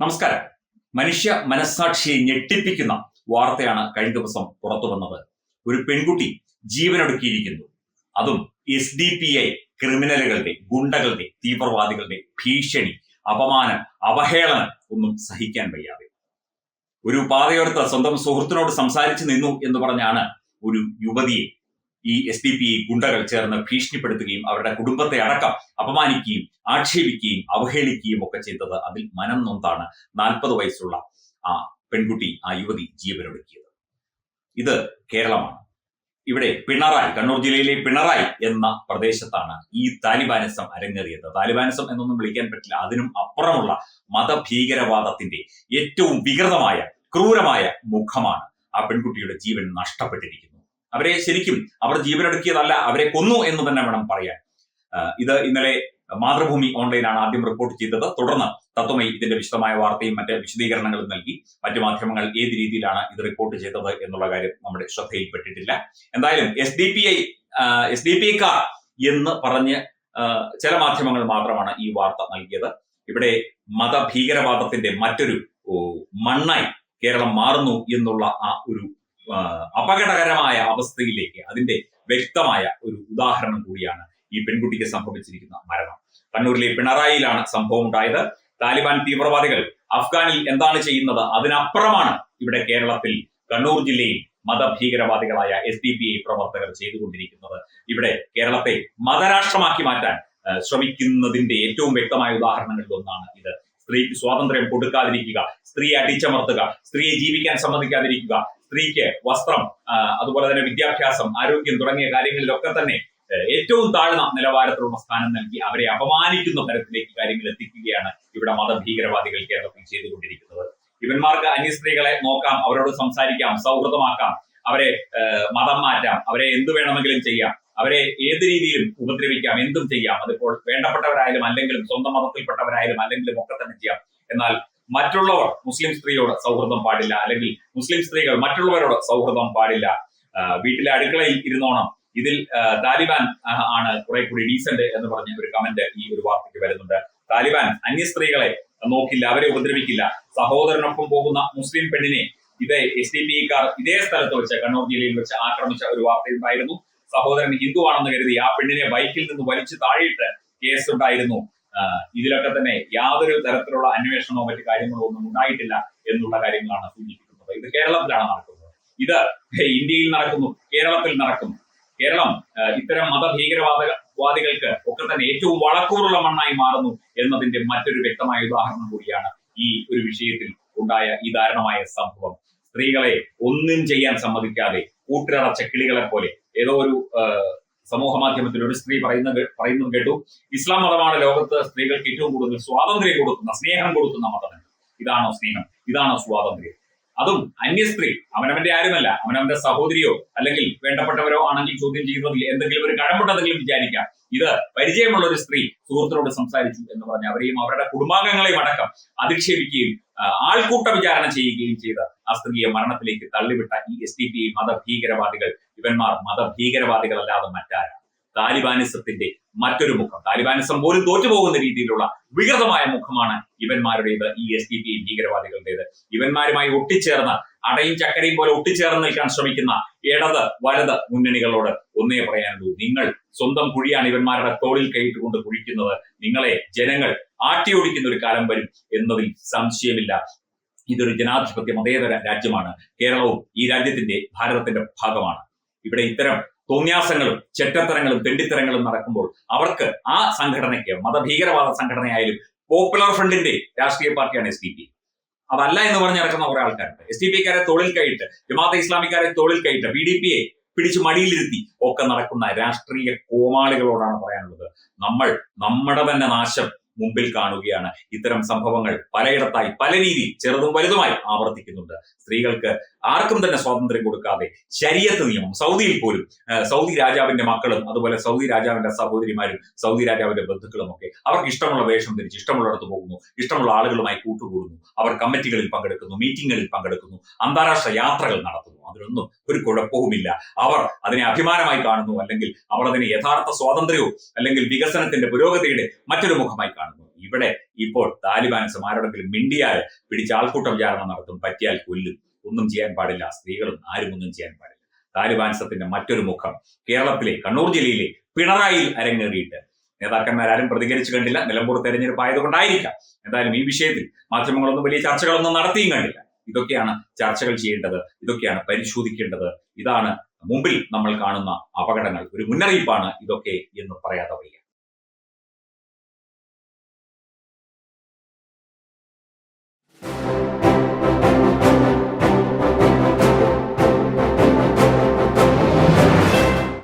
നമസ്കാരം. മനുഷ്യ മനസ്സാക്ഷിയെ ഞെട്ടിപ്പിക്കുന്ന വാർത്തയാണ് കഴിഞ്ഞ ദിവസം പുറത്തു വന്നത്. ഒരു പെൺകുട്ടി ജീവനൊടുക്കിയിരിക്കുന്നു. അതും എസ് ഡി പി ഐ ക്രിമിനലുകളുടെ ഗുണ്ടകളുടെ തീവ്രവാദികളുടെ ഭീഷണി അപമാനം അവഹേളനം ഒന്നും സഹിക്കാൻ വയ്യാതെ. ഒരു പാതയോരത്ത് സ്വന്തം സുഹൃത്തിനോട് സംസാരിച്ചു നിന്നു എന്ന് പറഞ്ഞാണ് ഒരു യുവതിയെ ഈ എസ് ഡി പി ഗുണ്ടകൾ ചേർന്ന് ഭീഷണിപ്പെടുത്തുകയും അവരുടെ കുടുംബത്തെ അടക്കം അപമാനിക്കുകയും ആക്ഷേപിക്കുകയും അവഹേളിക്കുകയും ഒക്കെ ചെയ്തത് അതിൽ മനം നൊന്താണ് നാൽപ്പത് വയസ്സുള്ള ആ പെൺകുട്ടി ആ യുവതി ജീവനൊടുക്കിയത്. ഇത് കേരളമാണ്. ഇവിടെ പിണറായി കണ്ണൂർ ജില്ലയിലെ പിണറായി എന്ന പ്രദേശത്താണ് ഈ താലിബാനിസം അരങ്ങേറിയത്. താലിബാനിസം എന്നൊന്നും വിളിക്കാൻ പറ്റില്ല. അതിനും അപ്പുറമുള്ള മതഭീകരവാദത്തിന്റെ ഏറ്റവും വികൃതമായ ക്രൂരമായ മുഖമാണ് ആ പെൺകുട്ടിയുടെ ജീവൻ നഷ്ടപ്പെട്ടിരിക്കുന്നത്. അവരെ ശരിക്കും അവർ ജീവനെടുക്കിയതല്ല അവരെ കൊന്നു എന്ന് തന്നെ വേണം പറയാൻ. ഇത് ഇന്നലെ മാതൃഭൂമി ഓൺലൈനാണ് ആദ്യം റിപ്പോർട്ട് ചെയ്തത്. തുടർന്ന് തത്വമയി ഇതിന്റെ വിശദമായ വാർത്തയും മറ്റ് വിശദീകരണങ്ങളും നൽകി. മറ്റു മാധ്യമങ്ങൾ ഏത് രീതിയിലാണ് ഇത് റിപ്പോർട്ട് ചെയ്തത് എന്നുള്ള കാര്യം നമ്മുടെ ശ്രദ്ധയിൽപ്പെട്ടിട്ടില്ല. എന്തായാലും S D P I S D P ഐക്കാർ എന്ന് പറഞ്ഞ് ചില മാധ്യമങ്ങൾ മാത്രമാണ് ഈ വാർത്ത നൽകിയത്. ഇവിടെ മതഭീകരവാദത്തിന്റെ മറ്റൊരു മണ്ണായി കേരളം മാറുന്നു എന്നുള്ള ആ ഒരു അപകടകരമായ അവസ്ഥയിലേക്ക് അതിന്റെ വ്യക്തമായ ഒരു ഉദാഹരണം കൂടിയാണ് ഈ പെൺകുട്ടിക്ക് സംഭവിച്ചിരിക്കുന്ന മരണം. കണ്ണൂരിലെ പിണറായിയിലാണ് സംഭവം ഉണ്ടായത് താലിബാൻ തീവ്രവാദികൾ അഫ്ഗാനിൽ എന്താണ് ചെയ്യുന്നത്? അതിനപ്പുറമാണ് ഇവിടെ കേരളത്തിൽ കണ്ണൂർ ജില്ലയിൽ മതഭീകരവാദികളായ എസ് ഡി പി ഐ പ്രവർത്തകർ ചെയ്തുകൊണ്ടിരിക്കുന്നത്. ഇവിടെ കേരളത്തെ മതരാഷ്ട്രമാക്കി മാറ്റാൻ ശ്രമിക്കുന്നതിന്റെ ഏറ്റവും വ്യക്തമായ ഉദാഹരണങ്ങളിൽ ഒന്നാണ് ഇത്. സ്ത്രീക്ക് സ്വാതന്ത്ര്യം കൊടുക്കാതിരിക്കുക സ്ത്രീയെ അടിച്ചമർത്തുക സ്ത്രീയെ ജീവിക്കാൻ സമ്മതിക്കാതിരിക്കുക സ്ത്രീക്ക് വസ്ത്രം അതുപോലെ തന്നെ വിദ്യാഭ്യാസം ആരോഗ്യം തുടങ്ങിയ കാര്യങ്ങളിലൊക്കെ തന്നെ ഏറ്റവും താഴ്ന്ന നിലവാരത്തിലുള്ള സ്ഥാനം നൽകി അവരെ അപമാനിക്കുന്ന തരത്തിലേക്ക് കാര്യങ്ങൾ എത്തിക്കുകയാണ് ഇവിടെ മതഭീകരവാദികൾ കേരളത്തിൽ ചെയ്തുകൊണ്ടിരിക്കുന്നത്. ഇവന്മാർക്ക് അന്യ സ്ത്രീകളെ നോക്കാം അവരോട് സംസാരിക്കാം സൗഹൃദമാക്കാം അവരെ മതം മാറ്റാം അവരെ എന്ത് വേണമെങ്കിലും ചെയ്യാം അവരെ ഏത് രീതിയിലും ഉപദ്രവിക്കാം എന്തും ചെയ്യാം. അതിപ്പോൾ വേണ്ടപ്പെട്ടവരായാലും അല്ലെങ്കിലും സ്വന്തം മതത്തിൽപ്പെട്ടവരായാലും അല്ലെങ്കിലും ഒക്കെ തന്നെ ചെയ്യാം. എന്നാൽ മറ്റുള്ളവർ മുസ്ലിം സ്ത്രീയോട് സൗഹൃദം പാടില്ല. അല്ലെങ്കിൽ മുസ്ലിം സ്ത്രീകൾ മറ്റുള്ളവരോട് സൗഹൃദം പാടില്ല. വീട്ടിലെ അടുക്കളയിൽ ഇരുന്നോണം. ഇതിൽ താലിബാൻ ആണ് കുറെ കൂടി ഡീസന്റ് എന്ന് പറഞ്ഞ ഒരു കമന്റ് ഈ ഒരു വാർത്തയ്ക്ക് വരുന്നുണ്ട്. താലിബാൻ അന്യ സ്ത്രീകളെ നോക്കില്ല അവരെ ഉപദ്രവിക്കില്ല. സഹോദരനൊപ്പം പോകുന്ന മുസ്ലിം പെണ്ണിനെ ഇതേ എസ് ഡി പി കാർ ഇതേ സ്ഥലത്ത് വെച്ച് കണ്ണൂർ ജില്ലയിൽ വെച്ച് ആക്രമിച്ച ഒരു വാർത്തയുണ്ടായിരുന്നു. സഹോദരൻ ഹിന്ദു ആണെന്ന് കരുതി ആ പെണ്ണിനെ ബൈക്കിൽ നിന്ന് വലിച്ചു താഴെയിട്ട് കേസ് ഉണ്ടായിരുന്നു ആ, ഇതിലൊക്കെ തന്നെ യാതൊരു തരത്തിലുള്ള അന്വേഷണമോ മറ്റു കാര്യങ്ങളോ ഒന്നും ഉണ്ടായിട്ടില്ല എന്നുള്ള കാര്യങ്ങളാണ് സൂചിപ്പിക്കുന്നത്. ഇത് കേരളത്തിലാണ് നടക്കുന്നത്. ഇത് ഇന്ത്യയിൽ നടക്കുന്നു കേരളത്തിൽ നടക്കുന്നു. കേരളം ഇത്തരം മതഭീകരവാദ വാദികൾക്ക് ഒക്കെ തന്നെ ഏറ്റവും വളക്കൂറുള്ള മണ്ണായി മാറുന്നു എന്നതിന്റെ മറ്റൊരു വ്യക്തമായ ഉദാഹരണം കൂടിയാണ് ഈ ഒരു വിഷയത്തിൽ ഉണ്ടായ ഈ ദാരുണമായ സംഭവം. സ്ത്രീകളെ ഒന്നും ചെയ്യാൻ സമ്മതിക്കാതെ കൂട്ടിലടച്ച കിളികളെ പോലെ ഏതോ ഒരു സമൂഹ ഒരു സ്ത്രീ പറയുന്ന പറയുന്നതും കേട്ടു. ഇസ്ലാം മതമാണ് ലോകത്ത് സ്ത്രീകൾക്ക് ഏറ്റവും കൂടുതൽ സ്വാതന്ത്ര്യം കൊടുക്കുന്ന സ്നേഹം കൊടുക്കുന്ന മതം ഇതാണോ സ്നേഹം? ഇതാണോ സ്വാതന്ത്ര്യം? അതും അന്യ സ്ത്രീ അവനവന്റെ ആരുമല്ല. അവനവന്റെ സഹോദരിയോ അല്ലെങ്കിൽ വേണ്ടപ്പെട്ടവരോ ആണെങ്കിൽ ചോദ്യം ചെയ്യുന്നതിൽ എന്തെങ്കിലും ഒരു കഴമ്പുണ്ടെന്നെങ്കിലും വിചാരിക്കാം. ഇത് പരിചയമുള്ള ഒരു സ്ത്രീ സുഹൃത്തിനോട് സംസാരിച്ചു എന്ന് പറഞ്ഞ് അവരെയും അവരുടെ കുടുംബാംഗങ്ങളെയും അടക്കം അധിക്ഷേപിക്കുകയും ആൾക്കൂട്ട വിചാരണ ചെയ്യുകയും ചെയ്ത് ആ സ്ത്രീയെ മരണത്തിലേക്ക് തള്ളിവിട്ട ഈ എസ് ഡി പി മതഭീകരവാദികൾ. ഇവന്മാർ മതഭീകരവാദികളല്ലാതെ മറ്റാരാണ്. താലിബാനിസത്തിന്റെ മറ്റൊരു മുഖം. താലിബാനിസം പോലും തോറ്റുപോകുന്ന രീതിയിലുള്ള വികൃതമായ മുഖമാണ് ഇവന്മാരുടേത് ഈ എസ് ഡി പി ഭീകരവാദികളുടേത്. ഇവന്മാരുമായി ഒട്ടിച്ചേർന്ന് അടയും ചക്കരയും പോലെ ഒട്ടിച്ചേർന്ന് നിൽക്കാൻ ശ്രമിക്കുന്ന ഇടത് വലത് മുന്നണികളോട് ഒന്നേ പറയാനുള്ളൂ. നിങ്ങൾ സ്വന്തം കുഴിയാണ് ഇവന്മാരുടെ തോളിൽ കൈയിട്ടുകൊണ്ട് കുഴിക്കുന്നത്. നിങ്ങളെ ജനങ്ങൾ ആട്ടിയോടിക്കുന്ന ഒരു കാലം വരും എന്നതിൽ സംശയമില്ല. ഇതൊരു ജനാധിപത്യ മതേതര രാജ്യമാണ്. കേരളവും ഈ രാജ്യത്തിന്റെ ഭാരതത്തിന്റെ ഭാഗമാണ്. ഇവിടെ ഇത്തരം തോന്യാസങ്ങളും ചെറ്റത്തരങ്ങളും തെണ്ടിത്തരങ്ങളും നടക്കുമ്പോൾ അവർക്ക് ആ സംഘടനയ്ക്ക് മതഭീകരവാദ സംഘടനയായാലും പോപ്പുലർ ഫ്രണ്ടിന്റെ രാഷ്ട്രീയ പാർട്ടിയാണ് എസ് ഡി പി അതല്ല എന്ന് പറഞ്ഞ് നടക്കുന്ന കുറെ ആൾക്കാരുണ്ട്. എസ് ഡി പിക്കാരെ തൊഴിൽ കൈയിട്ട് ജമാഅത്തെ ഇസ്ലാമിക്കാരെ തൊഴിൽ കൈയിട്ട് പി ഡി പിയെ പിടിച്ച് മടിയിലിരുത്തി ഒക്കെ നടക്കുന്ന രാഷ്ട്രീയ കോമാളികളോടാണ് പറയാനുള്ളത്. നമ്മൾ നമ്മുടെ തന്നെ നാശം മുമ്പിൽ കാണുകയാണ്. ഇത്തരം സംഭവങ്ങൾ പലയിടത്തായി പല രീതിയിൽ ചെറുതും വലുതുമായി ആവർത്തിക്കുന്നുണ്ട്. സ്ത്രീകൾക്ക് ആർക്കും തന്നെ സ്വാതന്ത്ര്യം കൊടുക്കാതെ ശരീരത്ത് നിയമം സൗദിയിൽ പോലും സൗദി രാജാവിന്റെ മക്കളും അതുപോലെ സൗദി രാജാവിന്റെ സഹോദരിമാരും സൗദി രാജാവിന്റെ ബന്ധുക്കളും ഒക്കെ അവർക്ക് ഇഷ്ടമുള്ള വേഷം ധരിച്ച് ഇഷ്ടമുള്ളിടത്ത് പോകുന്നു ഇഷ്ടമുള്ള ആളുകളുമായി കൂട്ടുകൂടുന്നു. അവർ കമ്മിറ്റികളിൽ പങ്കെടുക്കുന്നു മീറ്റിങ്ങുകളിൽ പങ്കെടുക്കുന്നു അന്താരാഷ്ട്ര യാത്രകൾ നടത്തുന്നു. അതിലൊന്നും ഒരു കുഴപ്പവുമില്ല. അവർ അതിനെ അഭിമാനമായി കാണുന്നു അല്ലെങ്കിൽ അവർ അതിനെ യഥാർത്ഥ സ്വാതന്ത്ര്യവും അല്ലെങ്കിൽ വികസനത്തിന്റെ പുരോഗതിയുടെ മറ്റൊരു മുഖമായി കാണുന്നു. ഇവിടെ ഇപ്പോൾ താലിബാൻസ് ആരോടെങ്കിലും മിണ്ടിയാൽ പിടിച്ച ആൾക്കൂട്ട വിചാരണ നടത്തും പറ്റിയാൽ കൊല്ലും. ഒന്നും ചെയ്യാൻ പാടില്ല സ്ത്രീകളും ആരും ഒന്നും ചെയ്യാൻ പാടില്ല. താലിബാൻസത്തിന്റെ മറ്റൊരു മുഖം കേരളത്തിലെ കണ്ണൂർ ജില്ലയിലെ പിണറായിൽ അരങ്ങേറിയിട്ട്. നേതാക്കന്മാരാരും പ്രതികരിച്ചു കണ്ടില്ല നിലമ്പൂർ തെരഞ്ഞെടുപ്പ് ആയതുകൊണ്ടായിരിക്കാം എന്തായാലും ഈ വിഷയത്തിൽ മാധ്യമങ്ങളൊന്നും വലിയ ചർച്ചകളൊന്നും നടത്തിയും കണ്ടില്ല. ഇതൊക്കെയാണ് ചർച്ചകൾ ചെയ്യേണ്ടത് ഇതൊക്കെയാണ് പരിശോധിക്കേണ്ടത്. ഇതാണ് മുമ്പിൽ നമ്മൾ കാണുന്ന അപകടങ്ങൾ. ഒരു മുന്നറിയിപ്പാണ് ഇതൊക്കെ എന്ന് പറയാതെ വയ്യ.